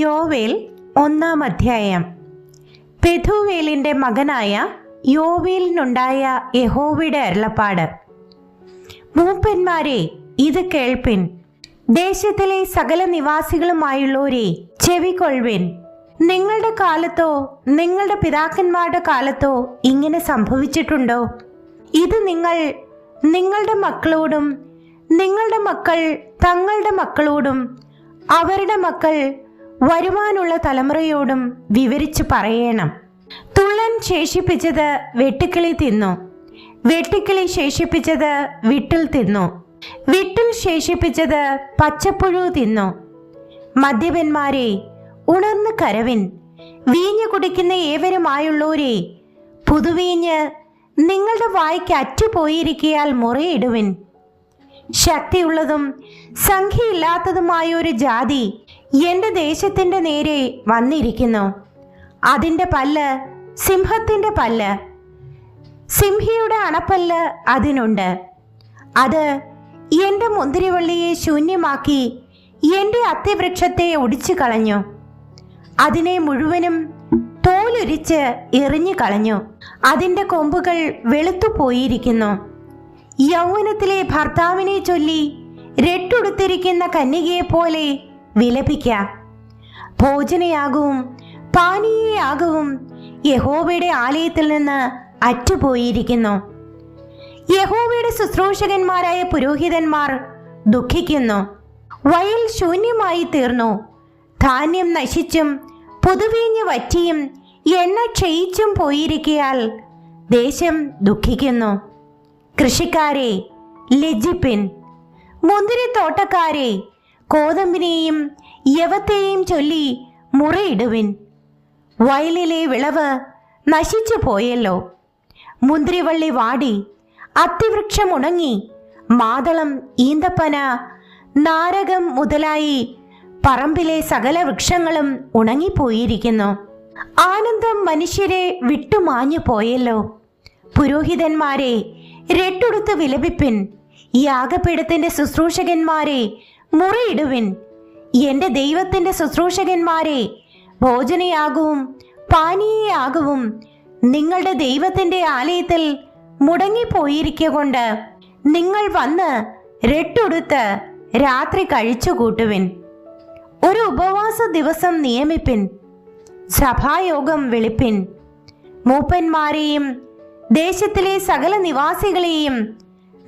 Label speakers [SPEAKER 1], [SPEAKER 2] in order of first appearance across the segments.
[SPEAKER 1] യോവേൽ ഒന്നാം അധ്യായം. പെഥുവേലിന്റെ മകനായ യോവേലിനുണ്ടായ യഹോവയുടെ അരുളപ്പാട്. മൂപ്പന്മാരെ ഇത് കേൾപ്പിൻ. ദേശത്തിലെ സകല നിവാസികളുമായുള്ളവരെ ചെവികൊൾവിൻ നിങ്ങളുടെ കാലത്തോ നിങ്ങളുടെ പിതാക്കന്മാരുടെ കാലത്തോ ഇങ്ങനെ സംഭവിച്ചിട്ടുണ്ടോ? ഇത് നിങ്ങൾ നിങ്ങളുടെ മക്കളോടും നിങ്ങളുടെ മക്കൾ തങ്ങളുടെ മക്കളോടും അവരുടെ മക്കൾ വരുവാനുള്ള തലമുറയോടും വിവരിച്ചു പറയണം. തുള്ളൻ ശേഷിപ്പിച്ചത് വെട്ടുക്കിളി തിന്നു. വെട്ടുക്കിളി ശേഷിപ്പിച്ചത് വിട്ടിൽ തിന്നു. വിട്ടിൽ ശേഷിപ്പിച്ചത് പച്ചപ്പുഴു തിന്നു. മദ്യപന്മാരെ ഉണർന്ന് കരവിൻ. വീഞ്ഞു കുടിക്കുന്ന ഏവരുമായുള്ളോരേ പുതുവീഞ്ഞ് നിങ്ങളുടെ വായ്ക്ക് അറ്റുപോയിരിക്കയാൽ മുറയിടുവിൻ. ശക്തിയുള്ളതും സംഖ്യയില്ലാത്തതുമായ ഒരു ജാതി എന്റെ ദേശത്തിന്റെ നേരെ വന്നിരിക്കുന്നു. അതിന്റെ പല്ല് സിംഹത്തിന്റെ പല്ല്. സിംഹിയുടെ അണപ്പല്ല് അതിനുണ്ട്. അത് എന്റെ മുന്തിരിവള്ളിയെ ശൂന്യമാക്കി എന്റെ അത്തിവൃക്ഷത്തെ ഒടിച്ചു കളഞ്ഞു അതിനെ മുഴുവനും തോലുരിച്ച് എറിഞ്ഞു കളഞ്ഞു അതിന്റെ കൊമ്പുകൾ വെളുത്തു പോയിരിക്കുന്നു. യൗവനത്തിലെ ഭർത്താവിനെ ചൊല്ലി രട്ടുടുത്തിരിക്കുന്ന കന്യകയെ പോലെ വിലപിക്ക. ഭോജനയാകവും പാനീയയാകവും യഹോവയുടെ ആലയത്തിൽ നിന്ന് അറ്റുപോയിരിക്കുന്നു. യഹോവയുടെ ശുശ്രൂഷകന്മാരായ പുരോഹിതന്മാർ ദുഃഖിക്കുന്നു. വയൽ ശൂന്യമായി തീർന്നു. ധാന്യം നശിച്ചും പുതുവീഞ്ഞ് വറ്റിയും എണ്ണ ക്ഷയിച്ചും പോയിരിക്കയാൽ ദേശം ദുഃഖിക്കുന്നു. കൃഷിക്കാരെ ലജ്ജിപ്പിൻ. മുന്തിരിത്തോട്ടക്കാരെ കോതമ്പിനെയും യവത്തെയും ചൊല്ലി മുറയിടുവിൻ. വയലിലെ വിളവ് നശിച്ചു പോയല്ലോ. മുന്തിരിവള്ളി വാടി അത്തിവൃക്ഷം ഉണങ്ങി മാതളം ഈന്തപ്പന നാരകം മുതലായി പറമ്പിലെ സകല വൃക്ഷങ്ങളും ഉണങ്ങിപ്പോയിരിക്കുന്നു. ആനന്ദം മനുഷ്യരെ വിട്ടുമാഞ്ഞു പോയല്ലോ. പുരോഹിതന്മാരെ രട്ടുടുത്ത് വിലപിപ്പിൻ. യാഗപീഠത്തിന്റെ ശുശ്രൂഷകന്മാരെ മുറയിടുവിൻ. എന്റെ ദൈവത്തിന്റെ ശുശ്രൂഷകന്മാരെ ഭോജനയാകവും പാനീയയാകവും നിങ്ങളുടെ ദൈവത്തിന്റെ ആലയത്തിൽ മുടങ്ങിപ്പോയിരിക്കൊണ്ട് നിങ്ങൾ വന്ന് രട്ടുടുത്ത് രാത്രി കഴിച്ചുകൂട്ടുവിൻ. ഒരു ഉപവാസ ദിവസം നിയമിപ്പിൻ. സഭായോഗം വിളിപ്പിൻ. മൂപ്പന്മാരെയും ദേശത്തിലെ സകല നിവാസികളെയും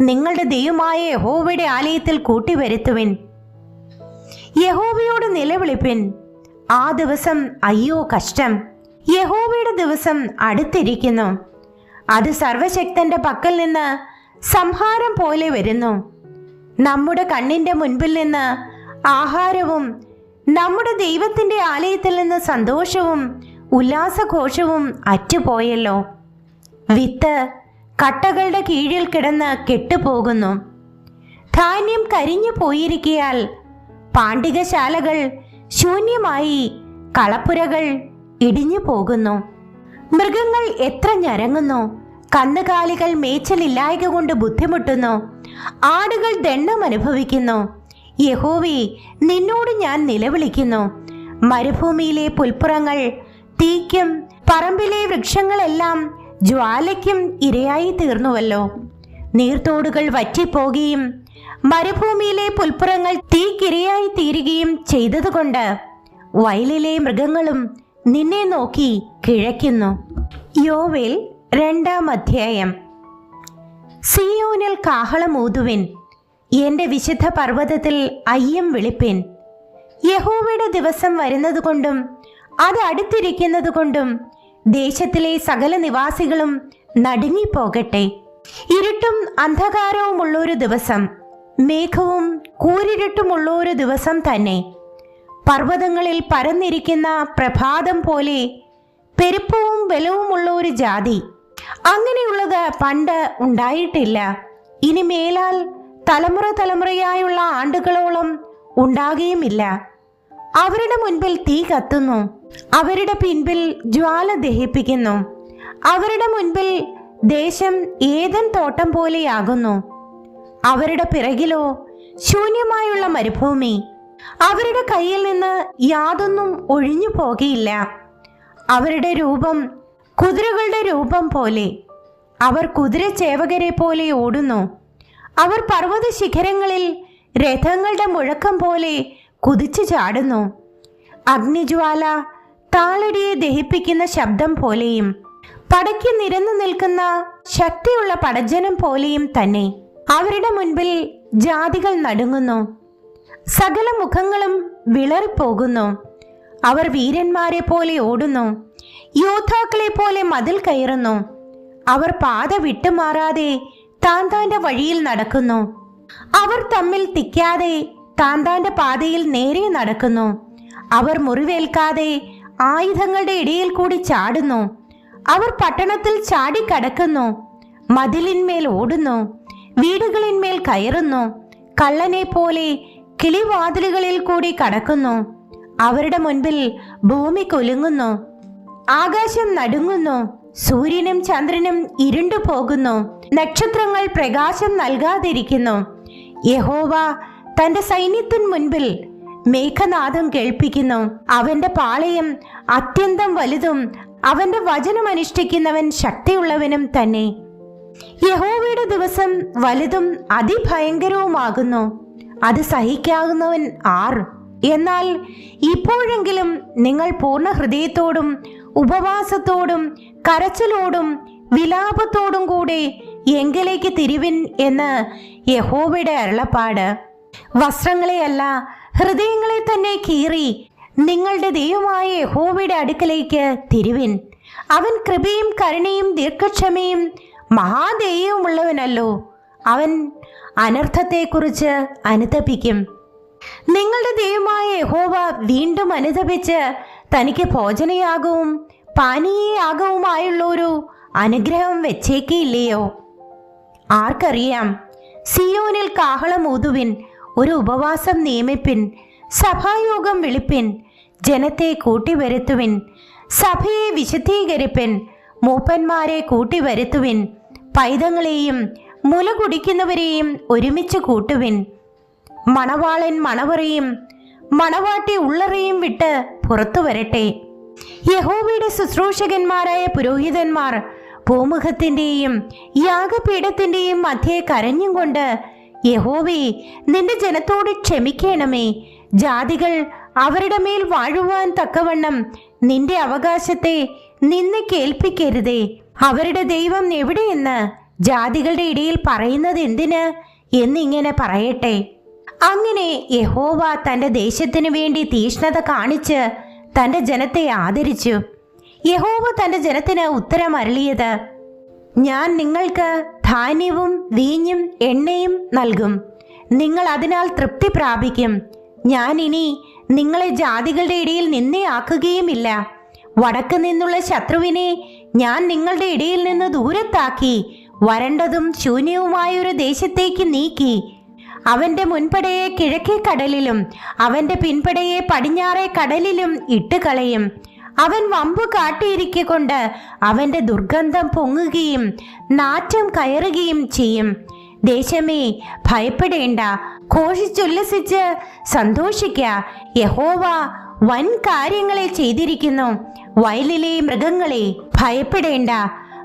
[SPEAKER 1] നിങ്ങളുടെ ദൈവമായ യഹോവയുടെ ആലയത്തിൽ കൂട്ടിവരുത്തുവിൻ. യഹോവയോട് നിലവിളിപ്പിൻ. ആ ദിവസം അയ്യോ കഷ്ടം. യഹോവയുടെ ദിവസം അടുത്തിരിക്കുന്നു. അത് സർവശക്തന്റെ പക്കൽ നിന്ന് സംഹാരം പോലെ വരുന്നു. നമ്മുടെ കണ്ണിന്റെ മുൻപിൽ നിന്ന് ആഹാരവും നമ്മുടെ ദൈവത്തിന്റെ ആലയത്തിൽ നിന്ന് സന്തോഷവും ഉല്ലാസഘോഷവും അറ്റുപോയല്ലോ. വിത്ത് കട്ടകളുടെ കീഴിൽ കിടന്ന് കെട്ടുപോകുന്നു. ധാന്യം കരിഞ്ഞു പോയിരിക്കയാൽ പാണ്ഡികശാലകൾ ശൂന്യമായി കളപ്പുരകൾ ഇടിഞ്ഞു പോകുന്നു. മൃഗങ്ങൾ എത്ര ഞരങ്ങുന്നു. കന്നുകാലികൾ മേച്ചലില്ലായക കൊണ്ട് ബുദ്ധിമുട്ടുന്നു. ആടുകൾ ദണ്ണം അനുഭവിക്കുന്നു. യഹോവി നിന്നോട് ഞാൻ നിലവിളിക്കുന്നു. മരുഭൂമിയിലെ പുൽപ്പുറങ്ങൾ തീക്കും പറമ്പിലെ വൃക്ഷങ്ങളെല്ലാം ജ്വാലയ്ക്കും ഇരയായി തീർന്നുവല്ലോ. നീർത്തോടുകൾ വറ്റിപ്പോകുകയും മരുഭൂമിയിലെ പുൽപ്പുറങ്ങൾ തീക്കിരയായി തീരുകയും ചെയ്തതുകൊണ്ട് വയലിലെ മൃഗങ്ങളും നിന്നെ നോക്കി കിഴയ്ക്കുന്നു. യോവേൽ രണ്ടാം അധ്യായം. സിയോനിൽ കാഹളമൂതുവിൻ എന്റെ വിശുദ്ധ പർവതത്തിൽ അയ്യം വിളിപ്പിൻ. യഹോവയുടെ ദിവസം വരുന്നതുകൊണ്ടും അത് അടുത്തിരിക്കുന്നതുകൊണ്ടും ദേശത്തിലെ സകല നിവാസികളും നടുങ്ങിപ്പോകട്ടെ. ഇരുട്ടും അന്ധകാരവുമുള്ളൊരു ദിവസം. മേഘവും കൂരിരുട്ടുമുള്ളൊരു ദിവസം തന്നെ പർവതങ്ങളിൽ പരന്നിരിക്കുന്ന പ്രഭാതം പോലെ പെരുപ്പവും ബലവുമുള്ള ഒരു ജാതി. അങ്ങനെയുള്ളത് പണ്ട് ഉണ്ടായിട്ടില്ല. ഇനി മേലാൽ തലമുറ തലമുറയായുള്ള ആണ്ടുകളോളം ഉണ്ടാകുകയുമില്ല. അവരുടെ മുൻപിൽ തീ കത്തുന്നു. അവരുടെ പിൻപിൽ ജ്വാല ദഹിപ്പിക്കുന്നു. അവരുടെ മുൻപിൽ ദേശം ഏതൻ തോട്ടം പോലെയാകുന്നു. അവരുടെ പിറകിലോ ശൂന്യമായുള്ള മരുഭൂമി. അവരുടെ കയ്യിൽ നിന്ന് യാതൊന്നും ഒഴിഞ്ഞു പോകയില്ല. അവരുടെ രൂപം കുതിരകളുടെ രൂപം പോലെ. അവർ കുതിര ചേവകരെ പോലെ ഓടുന്നു. അവർ പർവത ശിഖരങ്ങളിൽ രഥങ്ങളുടെ മുഴക്കം പോലെ കുതിച്ചു ചാടുന്നു. അഗ്നിജ്വാല താളടിയെ ദഹിപ്പിക്കുന്ന ശബ്ദം പോലെയും പടയ്ക്ക് നിരന്നു നിൽക്കുന്ന ശക്തിയുള്ള പടജനം പോലെയും തന്നെ. അവരുടെ മുൻപിൽ ജാതികൾ നടുങ്ങുന്നു. സകല മുഖങ്ങളും വിളറിപ്പോകുന്നു. അവർ വീരന്മാരെ പോലെ ഓടുന്നു. യോദ്ധാക്കളെ പോലെ മതിൽ കയറുന്നു. അവർ പാത വിട്ടുമാറാതെ താൻ താന്റെ വഴിയിൽ നടക്കുന്നു. അവർ തമ്മിൽ തിക്കാതെ താൻ താന്റെ പാതയിൽ നേരെ നടക്കുന്നു. അവർ മുറിവേൽക്കാതെ ആയുധങ്ങളുടെ ഇടയിൽ കൂടി ചാടുന്നു. അവർ പട്ടണത്തിൽ ചാടിക്കടക്കുന്നു. മതിലിന്മേൽ ഓടുന്നു. വീടുകളിന്മേൽ കയറുന്നു. കള്ളനെ പോലെ കിളിവാതിലുകളിൽ കൂടി കടക്കുന്നു. അവരുടെ മുൻപിൽ ഭൂമി കുലുങ്ങുന്നു. ആകാശം നടുങ്ങുന്നു. സൂര്യനും ചന്ദ്രനും ഇരുണ്ടു പോകുന്നു. നക്ഷത്രങ്ങൾ പ്രകാശം നൽകാതിരിക്കുന്നു. യഹോവ തന്റെ സൈന്യത്തിൻ മുൻപിൽ മേഘനാഥം കേൾപ്പിക്കുന്നു. അവന്റെ പാളയം അത്യന്തം വലുതും അവന്റെ വചനം അനുഷ്ഠിക്കുന്നവൻ ശക്തിയുള്ളവനും തന്നെ. യഹോവയുടെ ദിവസം വലുതും അതിഭയങ്കരവുമാകുന്നു. അത് സഹിക്കാവുന്നവൻ ആർ? എന്നാൽ ഇപ്പോഴെങ്കിലും നിങ്ങൾ പൂർണ ഹൃദയത്തോടും ഉപവാസത്തോടും കരച്ചിലോടും വിലാപത്തോടും കൂടെ എങ്കിലേക്ക് തിരിവിൻ എന്ന് യഹോവയുടെ അരുളപ്പാട്. വസ്ത്രങ്ങളെയല്ല ഹൃദയങ്ങളെ തന്നെ കീറി നിങ്ങളുടെ ദൈവമായ യഹോവയുടെ അടുക്കലേക്ക് തിരിവിൻ. അവൻ കൃപയും കരുണയും ദീർഘക്ഷമയും മഹാദേയവുമുള്ളവനല്ലോ അവൻ അനർത്ഥത്തെക്കുറിച്ച് അനുതപിക്കും. നിങ്ങളുടെ ദൈവമായ യഹോവ വീണ്ടും അനുതപിച്ച് തനിക്ക് ഭോജനയാകവും പാനീയയാകവുമായുള്ള ഒരു അനുഗ്രഹം വെച്ചേക്കില്ലയോ? ആർക്കറിയാം സിയോനിൽ കാഹളം ഊതുവിൻ ഒരു ഉപവാസം നിയമിപ്പിൻ സഭായോഗം വിളിപ്പിൻ ജനത്തെ കൂട്ടിവരുത്തുവിൻ സഭയെ വിശദീകരിപ്പിൻ മൂപ്പന്മാരെ കൂട്ടിവരുത്തുവിൻ പൈതങ്ങളെയും മുല കുടിക്കുന്നവരെയും ഒരുമിച്ച് കൂട്ടുവിൻ. മണവാളൻ മണവറയും മണവാട്ടി ഉള്ളറയും വിട്ട് പുറത്തു വരട്ടെ. യഹോവയുടെ ശുശ്രൂഷകന്മാരായ പുരോഹിതന്മാർ പൂമുഖത്തിന്റെയും യാഗപീഠത്തിന്റെയും മധ്യേ കരഞ്ഞും കൊണ്ട് യഹോവേ നിന്റെ ജനത്തോട് ക്ഷമിക്കണമേ. ജാതികൾ അവരുടെ മേൽ വാഴുവാൻ തക്കവണ്ണം നിന്റെ അവകാശത്തെ നിന്നെ കേൾപ്പിക്കരുതേ. അവരുടെ ദൈവം എവിടെയെന്ന് ജാതികളുടെ ഇടയിൽ പറയുന്നത് എന്തിന് എന്നിങ്ങനെ പറയട്ടെ. അങ്ങനെ യഹോവ തന്റെ ദേശത്തിനു വേണ്ടി തീഷ്ണത കാണിച്ച് തന്റെ ജനത്തെ ആദരിച്ചു. യഹോവ തന്റെ ജനത്തിന് ഉത്തരം അരളിയത് ഞാൻ നിങ്ങൾക്ക് ധാന്യവും വീഞ്ഞും എണ്ണയും നൽകും. നിങ്ങൾ അതിനാൽ തൃപ്തി പ്രാപിക്കും. ഞാൻ ഇനി നിങ്ങളെ ജാതികളുടെ ഇടയിൽ നിന്നയാക്കുകയുമില്ല വടക്ക് നിന്നുള്ള ശത്രുവിനെ ഞാൻ നിങ്ങളുടെ ഇടയിൽ നിന്ന് ദൂരത്താക്കി വരണ്ടതും ശൂന്യവുമായൊരു ദേശത്തേക്ക് നീക്കി. അവന്റെ മുൻപടയെ കിഴക്കേ കടലിലും അവന്റെ പിൻപടയെ പടിഞ്ഞാറേ കടലിലും ഇട്ടുകളയും അവൻ വമ്പു കാട്ടിയിരിക്കൊണ്ട് അവന്റെ ദുർഗന്ധം പൊങ്ങുകയും നാറ്റം കയറുകയും ചെയ്യും. ദേശമേ ഭയപ്പെടേണ്ട. ഘോഷിച്ചുല്ലസിച്ച് സന്തോഷിക്ക. യഹോവ വൻ കാര്യങ്ങളെ ചെയ്തിരിക്കുന്നു. വയലിലെ മൃഗങ്ങളെ ഭയപ്പെടേണ്ട.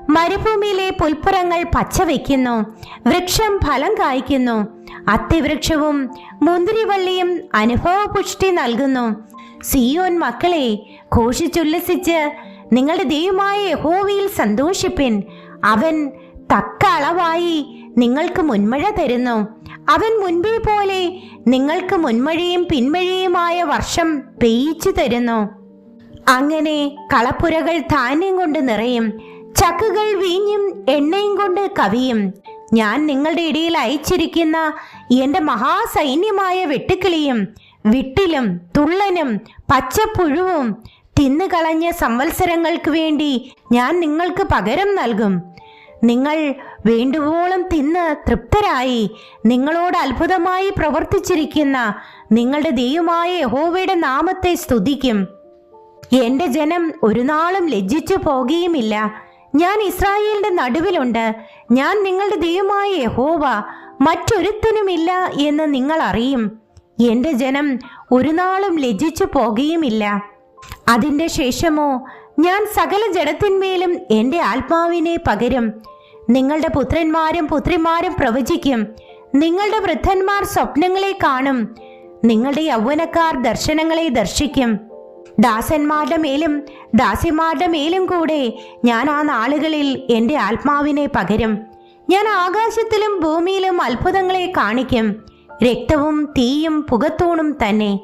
[SPEAKER 1] മരുഭൂമിയിലെ പുൽപ്പുറങ്ങൾ പച്ചവെക്കുന്നു. വൃക്ഷം ഫലം കായ്ക്കുന്നു. അത്തിവൃക്ഷവും മുന്തിരിവള്ളിയും അനുഭവപുഷ്ടി നൽകുന്നു. സിയോൻ മക്കളെ ഘോഷിച്ചുല്ലസിച്ച് നിങ്ങളുടെ ദൈവമായ യഹോവയിൽ സന്തോഷിപ്പിൻ. അവൻ തക്ക അളവായി നിങ്ങൾക്ക് മുൻമഴ തരുന്നു. അവൻ മുൻപേ പോലെ നിങ്ങൾക്ക് മുൻമഴയും പിന്മഴയുമായ വർഷം പെയ്ച്ചു തരുന്നു. അങ്ങനെ കളപ്പുരകൾ ധാന്യം കൊണ്ട് നിറയും ചക്കുകൾ വീഞ്ഞും എണ്ണയും കൊണ്ട് കവിയും. ഞാൻ നിങ്ങളുടെ ഇടയിൽ അയച്ചിരിക്കുന്ന എന്റെ മഹാസൈന്യമായ വെട്ടുക്കിളിയും വിട്ടിലും തുള്ളനും പച്ചപ്പുഴുവും തിന്നുകളഞ്ഞ സംവത്സരങ്ങൾക്ക് വേണ്ടി ഞാൻ നിങ്ങൾക്ക് പകരം നൽകും. നിങ്ങൾ വേണ്ടുവോളം തിന്ന് തൃപ്തരായി നിങ്ങളോട് അത്ഭുതമായി പ്രവർത്തിച്ചിരിക്കുന്ന നിങ്ങളുടെ ദൈവമായ യഹോവയുടെ നാമത്തെ സ്തുതിക്കും. എന്റെ ജനം ഒരു നാളും ലജ്ജിച്ചു പോകുകയുമില്ല. ഞാൻ ഇസ്രായേലിന്റെ നടുവിലുണ്ട്. ഞാൻ നിങ്ങളുടെ ദൈവമായ യഹോവ. മറ്റൊരുത്തനുമില്ല എന്ന് നിങ്ങൾ അറിയും. എന്റെ ജനം ഒരു നാളും ലജ്ജിച്ചു പോകുകയുമില്ല. അതിന്റെ ശേഷമോ? ഞാൻ സകല ജഡത്തിന്മേലും എന്റെ ആത്മാവിനെ പകരും. നിങ്ങളുടെ പുത്രന്മാരും പുത്രിമാരും പ്രവചിക്കും. നിങ്ങളുടെ വൃദ്ധന്മാർ സ്വപ്നങ്ങളെ കാണും. നിങ്ങളുടെ യൗവനക്കാർ ദർശനങ്ങളെ ദർശിക്കും. ദാസന്മാരുടെ മേലും ദാസിമാരുടെ മേലും കൂടെ ഞാൻ ആ നാളുകളിൽ എന്റെ ആത്മാവിനെ പകരും. ഞാൻ ആകാശത്തിലും ഭൂമിയിലും അത്ഭുതങ്ങളെ കാണിക്കും. രക്തവും തീയും പുകത്തൂണും തന്നെ.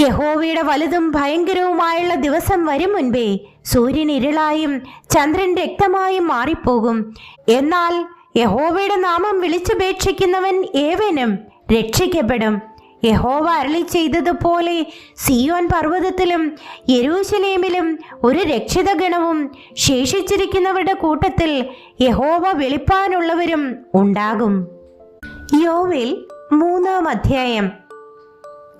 [SPEAKER 1] യഹോവയുടെ വലുതും ഭയങ്കരവുമായുള്ള ദിവസം വരും മുൻപേ സൂര്യൻ ഇരുളായും ചന്ദ്രൻ രക്തമായും മാറിപ്പോകും. എന്നാൽ യഹോവയുടെ നാമം വിളിച്ചുപേക്ഷിക്കുന്നവൻ ഏവനും രക്ഷിക്കപ്പെടും. യഹോവ അരളി ചെയ്തതുപോലെ സിയോൻ പർവതത്തിലും യെരൂശലേമിലും ഒരു രക്ഷിത ഗണവും ശേഷിച്ചിരിക്കുന്നവരുടെ കൂട്ടത്തിൽ യഹോവ വെളിപ്പാനുള്ളവരും ഉണ്ടാകും. യോവിൽ മൂന്നാം അധ്യായം.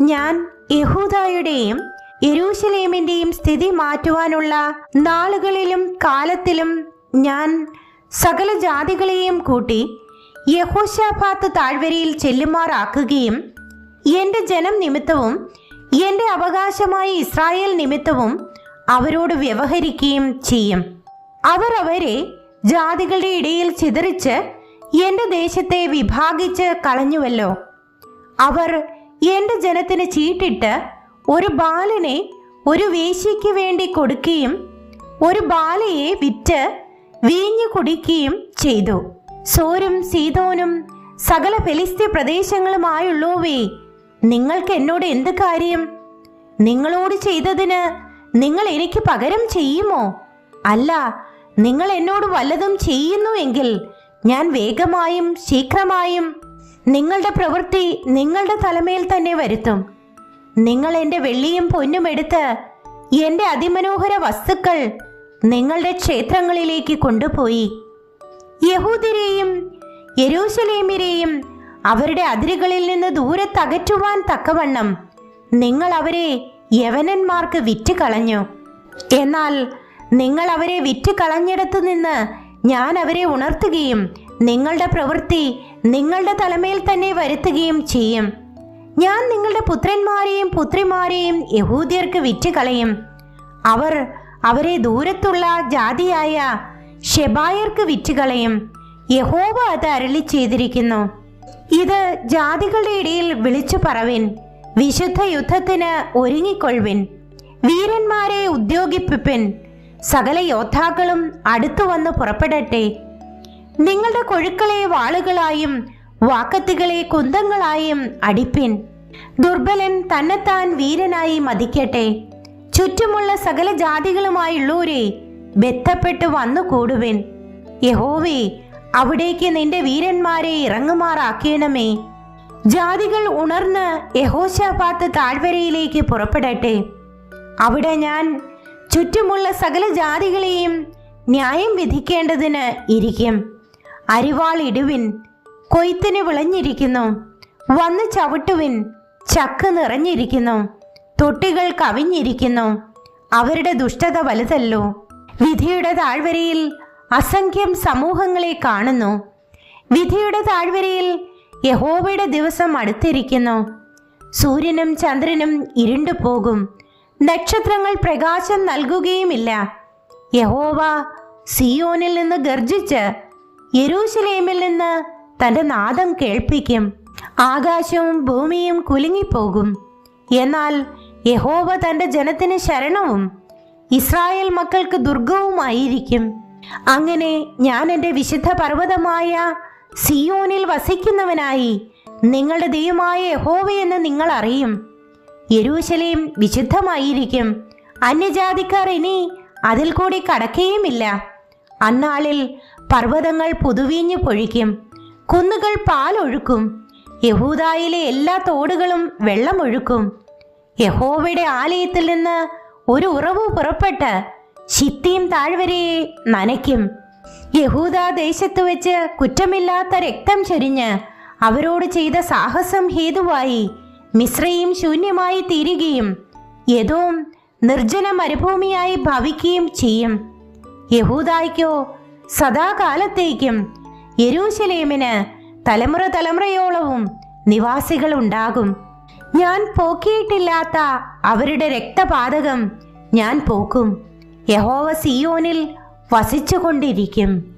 [SPEAKER 1] ഞാൻ യഹൂദായുടെയും യെരൂശലേമിന്റെയും സ്ഥിതി മാറ്റുവാനുള്ള നാളുകളിലും കാലത്തിലും ഞാൻ സകല ജാതികളെയും കൂട്ടി യഹോശാഭാത്ത് താഴ്വരയിൽ ചെല്ലുമാറാക്കുകയും എന്റെ ജനം നിമിത്തവും എന്റെ അവകാശമായ ഇസ്രായേൽ നിമിത്തവും അവരോട് വ്യവഹരിക്കുകയും ചെയ്യും. അവർ അവരെ ജാതികളുടെ ഇടയിൽ ചിതറിച്ച് എന്റെ ദേശത്തെ വിഭാഗിച്ച് കളഞ്ഞുവല്ലോ. അവർ എന്റെ ജനത്തിന് ചീട്ടിട്ട് ഒരു ബാലനെ ഒരു വേശ്യയ്ക്ക് വേണ്ടി കൊടുക്കുകയും ഒരു ബാലയെ വിറ്റ് വീഞ്ഞു കുടിക്കുകയും ചെയ്തു. സോരും സീതോനും സകല ഫെലിസ്ത്യ പ്രദേശങ്ങളുമായുള്ളവേ നിങ്ങൾക്ക് എന്നോട് എന്ത് കാര്യം? നിങ്ങളോട് ചെയ്തതിന് നിങ്ങൾ എനിക്ക് പകരം ചെയ്യുമോ? അല്ല നിങ്ങൾ എന്നോട് വല്ലതും ചെയ്യുന്നുവെങ്കിൽ ഞാൻ വേഗമായും ശീഘ്രമായും നിങ്ങളുടെ പ്രവൃത്തി നിങ്ങളുടെ തലമേൽ തന്നെ വരുത്തും. നിങ്ങൾ എന്റെ വെള്ളിയും പൊന്നും എടുത്ത് എന്റെ അതിമനോഹര വസ്തുക്കൾ നിങ്ങളുടെ ക്ഷേത്രങ്ങളിലേക്ക് കൊണ്ടുപോയി. യഹൂദരെയും യെരൂശലേമിരെയും അവരുടെ അതിരുകളിൽ നിന്ന് ദൂരത്തകറ്റുവാൻ തക്കവണ്ണം നിങ്ങൾ അവരെ യവനന്മാർക്ക് വിറ്റ് കളഞ്ഞു എന്നാൽ നിങ്ങൾ അവരെ വിറ്റ് കളഞ്ഞിടത്തു നിന്ന് ഞാൻ അവരെ ഉണർത്തുകയും നിങ്ങളുടെ പ്രവൃത്തി നിങ്ങളുടെ തലമേൽ തന്നെ വരുത്തുകയും ചെയ്യും. ഞാൻ നിങ്ങളുടെ പുത്രന്മാരെയും പുത്രിമാരെയും യഹൂദിയർക്ക് വിറ്റ് കളയും അവർ അവരെ ദൂരത്തുള്ള ജാതിയായ ഷെബായർക്ക് വിറ്റ് കളയും യഹോവ അത് അരളി ചെയ്തിരിക്കുന്നു ഇത് ജാതികളുടെ ഇടയിൽ വിളിച്ചു പറവിൻ വിശുദ്ധ യുദ്ധത്തിന് ഒരുങ്ങിക്കൊള്ളുവിൻ വീരന്മാരെ ഉദ്യോഗിപ്പിപ്പിൻ സകല യോദ്ധാക്കളും അടുത്തു വന്ന് പുറപ്പെടട്ടെ. നിങ്ങളുടെ കൊഴുക്കളെ വാളുകളായും വാക്കത്തുകളെ കുന്തങ്ങളായും അടിപ്പിൻ. ദുർബലൻ തന്നെത്താൻ വീരനായി മതിക്കട്ടെ. ചുറ്റുമുള്ള സകല ജാതികളുമായുള്ളവരെ ബന്ധപ്പെട്ട് വന്നു കൂടുവിൻ യഹോവേ അവിടേക്ക് നിന്റെ വീരന്മാരെ ഇറങ്ങുമാറാക്കണമേ. ജാതികൾ ഉണർന്ന് യഹോശാപാത്ത് താഴ്വരയിലേക്ക് പുറപ്പെടട്ടെ. അവിടെ ഞാൻ ചുറ്റുമുള്ള സകല ജാതികളെയും ന്യായം വിധിക്കേണ്ടതിന് ഇരിക്കും. അരിവാൾ ഇടുവിൻ കൊയ്ത്തിന് വിളഞ്ഞിരിക്കുന്നു. വന്ന് ചവിട്ടുവിൻ ചക്ക് നിറഞ്ഞിരിക്കുന്നു. തൊട്ടികൾ കവിഞ്ഞിരിക്കുന്നു. അവരുടെ ദുഷ്ടത വലുതല്ലോ. വിധിയുടെ താഴ്വരയിൽ അസംഖ്യം സമൂഹങ്ങളെ കാണുന്നു. വിധിയുടെ താഴ്വരയിൽ യഹോവയുടെ ദിവസം അടുത്തിരിക്കുന്നു. സൂര്യനും ചന്ദ്രനും ഇരുണ്ടു പോകും. നക്ഷത്രങ്ങൾ പ്രകാശം നൽകുകയുമില്ല. യഹോവ സിയോനിൽ നിന്ന് ഗർജിച്ച് യെരൂശലേമിൽ നിന്ന് തന്റെ നാദം കേൾപ്പിക്കും. ആകാശവും ഭൂമിയും കുലുങ്ങിപ്പോകും. എന്നാൽ യഹോവ തന്റെ ജനത്തിന് ശരണവും ഇസ്രായേൽ മക്കൾക്ക് ദുർഗവുമായിരിക്കും അങ്ങനെ ഞാൻ എന്റെ വിശുദ്ധ പർവതമായ സിയോനിൽ വസിക്കുന്നവനായി നിങ്ങളുടെ ദൈവമായ യഹോവയെന്ന് നിങ്ങൾ അറിയും. യരൂശലേം വിശുദ്ധമായിരിക്കും. അന്യജാതിക്കാർ ഇനി അതിൽ കൂടി കടക്കുകയുമില്ല. അന്നാളിൽ പർവതങ്ങൾ പുതുവീഞ്ഞു പൊഴിക്കും. കുന്നുകൾ പാലൊഴുക്കും. യഹൂദായിലെ എല്ലാ തോടുകളും വെള്ളമൊഴുക്കും. യഹോവയുടെ ആലയത്തിൽ നിന്ന് ഒരു ഉറവ് പുറപ്പെട്ട് ശിത്തിയും താഴ്വരയെ നനയ്ക്കും. യഹൂദ ദേശത്ത് വെച്ച് കുറ്റമില്ലാത്ത രക്തം ചൊരിഞ്ഞ് അവരോട് ചെയ്ത സാഹസം ഹേതുവായി മിശ്രയും ശൂന്യമായി തീരുകയും യഥോം നിർജന മരുഭൂമിയായി ഭവിക്കുകയും ചെയ്യും. യഹൂദായ്ക്കോ സദാകാലത്തേക്കും യരൂശലേമിന് തലമുറ തലമുറയോളവും നിവാസികൾ ഉണ്ടാകും ഞാൻ പോക്കിയിട്ടില്ലാത്ത അവരുടെ രക്തപാതകം ഞാൻ പോക്കും. യഹോവ സിയോനിൽ വസിച്ചുകൊണ്ടിരിക്കും.